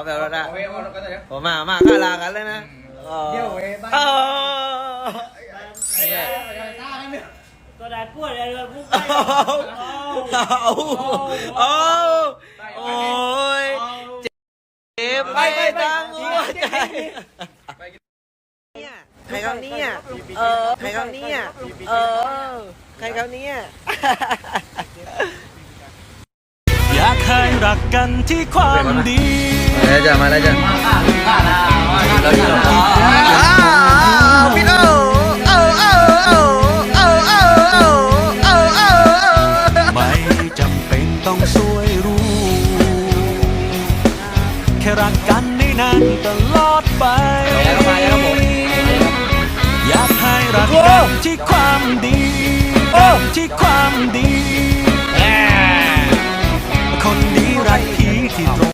เอาไปเอาละเอาไปเอาแล้วก็ได้ผมมามาฆ่าลากันเลยนะเดี๋ยวเว้ยบ้านก็ได้พูดอะไรเลยพูดไปเอาเอาโอ้ยเจ็บไปตั้งหัวใจใครเขาเนี่ยเออใครเขาเนี่ยเออใครเขาเนี่ยอยากให้รักกันที่ความดี มาแล้วจ้ะมาแล้วจ้ะพี่โอ้โอ้โอ้โอ้โอ้โอ้โอ้โอ้โอ้ไม่จำเป็นต้องสวยรู้ แค่รักกันได้นานตลอดไป อยากให้รักกันที่ความดีที่ความดี